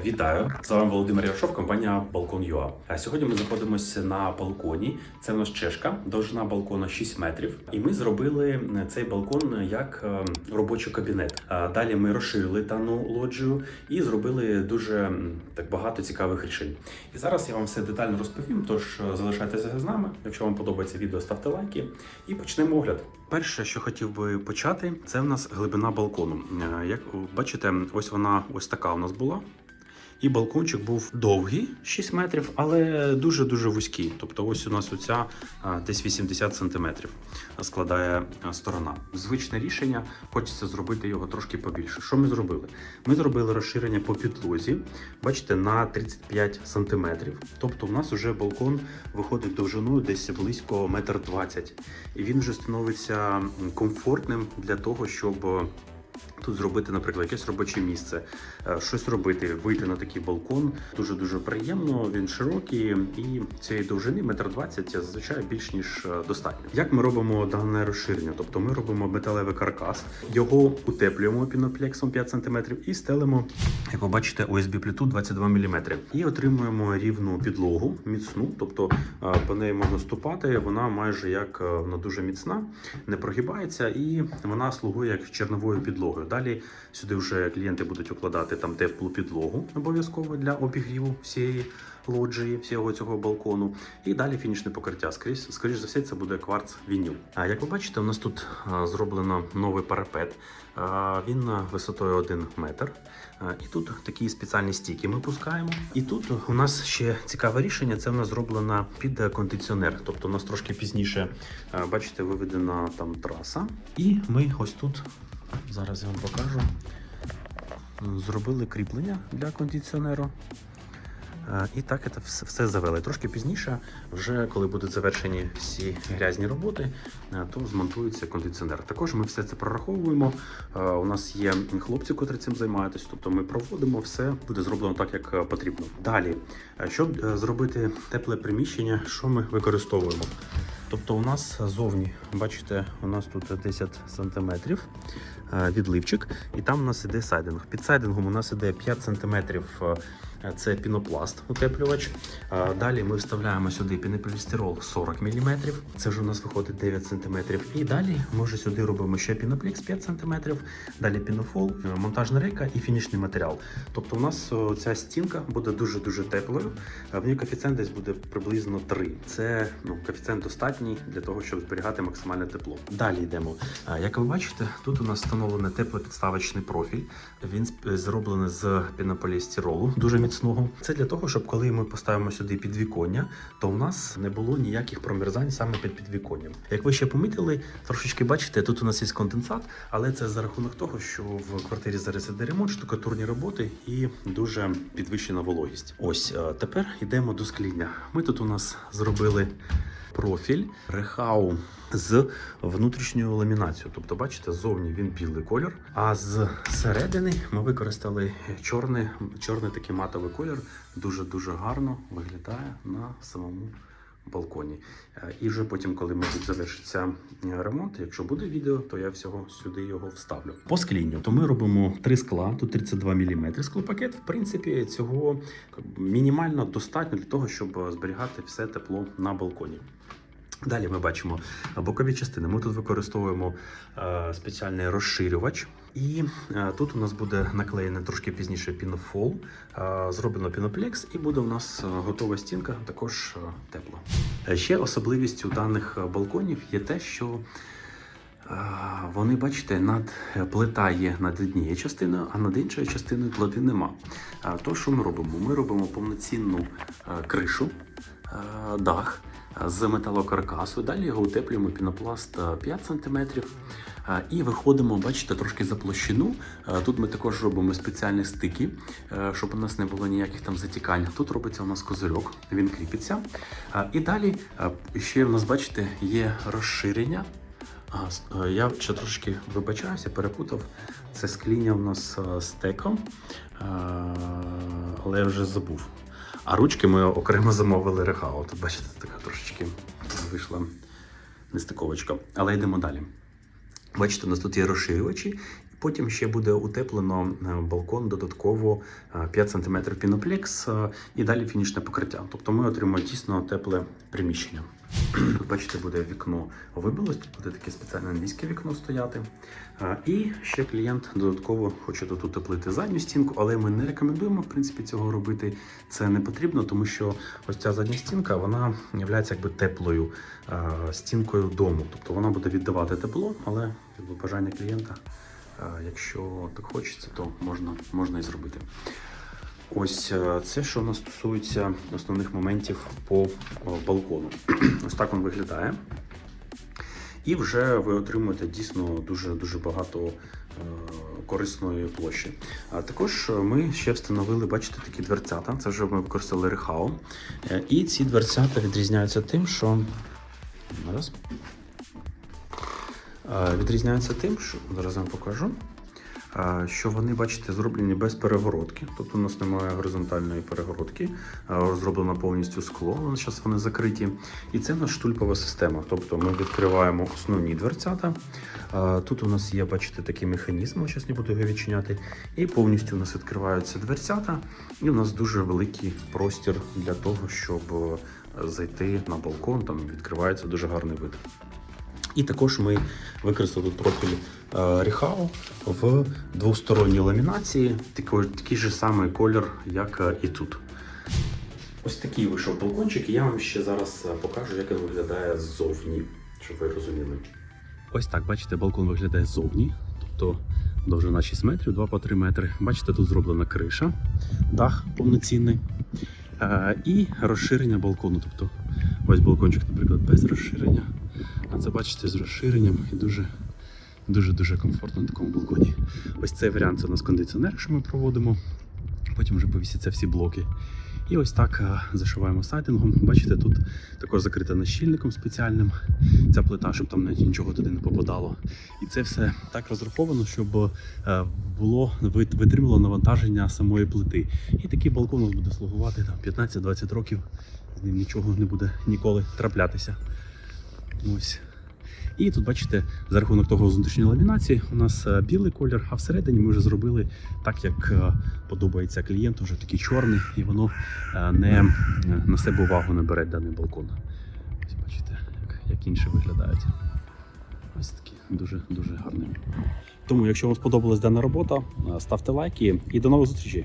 Вітаю! З вами Володимир Яшов, компанія Балкон.ua. А Сьогодні ми знаходимося на балконі. Це в нас чешка, довжина балкона 6 метрів. І ми зробили цей балкон як е, робочий кабінет. Далі ми розширили дану лоджію і зробили дуже так багато цікавих рішень. І зараз я вам все детально розповім. Тож е, залишайтеся з нами. Якщо вам подобається відео, ставте лайки і почнемо огляд. Перше, що хотів би почати, це в нас глибина балкону. Е, Як бачите, ось вона ось така у нас була. І балкончик був довгий, 6 метрів, але дуже-дуже вузький. Тобто ось у нас оця десь 80 сантиметрів складає сторона. Звичне рішення, хочеться зробити його трошки побільше. Що ми зробили? Ми зробили розширення по підлозі, бачите, на 35 сантиметрів. Тобто у нас вже балкон виходить довжиною десь близько 1,20 м. І він вже становиться комфортним для того, щоб Тут зробити, наприклад, якесь робоче місце, е, щось робити, вийти на такий балкон. Дуже дуже приємно. Він широкий і цієї довжини метр двадцять зазвичай більш ніж е, достатньо. Як ми робимо дане розширення? Тобто ми робимо металевий каркас, його утеплюємо піноплексом 5 см і стелимо, як ви бачите, OSB плиту 22 мм. І отримуємо рівну підлогу, міцну, тобто е, по неї можна ступати. Вона майже як вона дуже міцна, не прогибається і вона слугує як черновою підлогою. Далі сюди вже клієнти будуть укладати там теплу підлогу обов'язково для обігріву всієї лоджії, всього цього балкону. І далі фінішне покриття. Скоріше, скоріш за все, це буде кварц вініл. А як ви бачите, у нас тут зроблено новий парапет. Він висотою 1 метр. І тут такі спеціальні стіки ми пускаємо. І тут у нас ще цікаве рішення. Це в нас зроблено під кондиціонер. Тобто у нас трошки пізніше, бачите, виведена там траса. І ми ось тут Зараз я вам покажу. Зробили кріплення для кондиціонеру. Е, І так це все, завели. Трошки пізніше, вже коли будуть завершені всі грязні роботи, е, то змонтується кондиціонер. Також ми все це прораховуємо. Е, У нас є хлопці, котрі цим займаються, тобто ми проводимо все, буде зроблено так, як потрібно. Далі, щоб зробити тепле приміщення, що ми використовуємо? Тобто у нас зовні, бачите, у нас тут 10 сантиметрів відливчик, і там у нас іде сайдинг. Під сайдингом у нас іде 5 сантиметрів. Е, Це пінопласт утеплювач. Е, Далі ми вставляємо сюди пінополістирол 40 мм. Це вже у нас виходить 9 см. І далі ми вже сюди робимо ще піноплекс 5 см, далі пінофол, е, монтажна рейка і фінішний матеріал. Тобто у нас ця стінка буде дуже-дуже теплою. В ній коефіцієнт десь буде приблизно 3. Це ну, коефіцієнт достатній для того, щоб зберігати максимальне тепло. Далі йдемо. Як ви бачите, тут у нас встановлений теплопідставочний профіль. Він зроблений з пінополістиролу, дуже міцного. Це для того, щоб коли ми поставимо сюди підвіконня, то у нас не було ніяких промерзань саме під підвіконням. Як ви ще помітили, трошечки бачите, тут у нас є конденсат, але це за рахунок того, що в квартирі зараз іде ремонт, штукатурні роботи і дуже підвищена вологість. Ось е, тепер йдемо до скління. Ми тут у нас зробили профіль рехау з внутрішньою ламінацією. Тобто, бачите, ззовні він білий колір, а з середини ми використали чорний, чорний такий матовий колір. Дуже дуже гарно виглядає на самому балконі. Е, І вже потім, коли мабуть, завершиться е, ремонт, якщо буде відео, то я всього сюди його вставлю. По склінню, то ми робимо три скла, тут 32 мм склопакет. В принципі, цього мінімально достатньо для того, щоб зберігати все тепло на балконі. Далі ми бачимо бокові частини. Ми тут використовуємо е, спеціальний розширювач, і е, тут у нас буде наклеєний трошки пізніше пінофол, е, зроблено піноплекс, і буде у нас готова стінка, також тепла. Ще особливістю даних балконів є те, що вони, бачите, над плита є над однією частиною, а над іншою частиною плити нема. То, що ми робимо? Ми робимо повноцінну кришу, дах з металокаркасу. Далі його утеплюємо пінопласт е, 5 см. І виходимо, бачите, трошки за площину. Е, Тут ми також робимо спеціальні стики, е, щоб у нас не було ніяких там затікань. Тут робиться у нас козирьок, він кріпиться. Е, І далі е, ще у нас, бачите, є розширення. Е, я ще трошки вибачаюся, перепутав. Це скління у нас е, з теком, е, але я вже забув. А ручки ми окремо замовили рехау. Тут бачите, така трошечки вийшла нестиковочка. Але йдемо далі. Бачите, у нас тут є розширювачі. Потім ще буде утеплено е, балкон додатково е, 5 см піноплекс е, і далі фінішне покриття. Тобто ми отримаємо дійсно тепле приміщення. Бачите, буде вікно вибилось, буде таке спеціальне англійське вікно стояти. І ще клієнт додатково хоче тут утеплити задню стінку, але ми не рекомендуємо в принципі цього робити. Це не потрібно, тому що ось ця задня стінка вона є якби теплою стінкою дому. Тобто вона буде віддавати тепло, але якби, бажання клієнта, якщо так хочеться, то можна, можна і зробити. Ось е, це, що нас стосується основних моментів по балкону. Ось так він виглядає. І вже ви отримуєте дійсно дуже дуже багато е, корисної площі. А також ми ще встановили, бачите, такі дверцята. Це вже ми використали рехау. Е, І ці дверцята відрізняються тим, що зараз. Відрізняються тим, що зараз вам покажу. Що вони, бачите, зроблені без перегородки, тобто у нас немає горизонтальної перегородки, е, зроблено повністю скло. Вони зараз вони закриті. І це наша штульпова система. Тобто ми відкриваємо основні дверцята. Тут у нас є, бачите, такий механізм, зараз не буду його відчиняти. І повністю у нас відкриваються дверцята, і у нас дуже великий простір для того, щоб е, зайти на балкон. Там відкривається дуже гарний вид. І також ми використали профіль е, Ріхау в двосторонній ламінації, такий, такий же самий колір, як е, і тут. Ось такий вийшов балкончик, і я вам ще зараз е, покажу, як він виглядає ззовні, щоб ви розуміли. Ось так, бачите, балкон виглядає ззовні, тобто довжина 6 метрів, 2 по 3 метри. Бачите, тут зроблена криша, дах повноцінний. І розширення балкону. Тобто ось балкончик, наприклад, без розширення. А це бачите з розширенням і дуже дуже дуже комфортно на такому балконі. Ось цей варіант це у нас кондиціонер, що ми проводимо. Потім вже повісяться всі блоки. І ось так е, зашиваємо сайдингом. Бачите, тут також закрита нащільником спеціальним. Ця плита, щоб там нічого туди не попадало. І це все так розраховано, щоб е, було витримало навантаження самої плити. І такий балкон у нас буде слугувати там 15-20 років. З ним нічого не буде ніколи траплятися. Ось. І тут, бачите, за рахунок того внутрішньої ламінації у нас е, білий колір, а всередині ми вже зробили так, як е, подобається клієнту, вже такий чорний, і воно е, не на себе увагу не бере даний балкон. Ось бачите, як, як інші виглядають. Ось такі дуже дуже гарні. Тому, якщо вам сподобалась дана робота, ставте лайки і до нових зустрічей.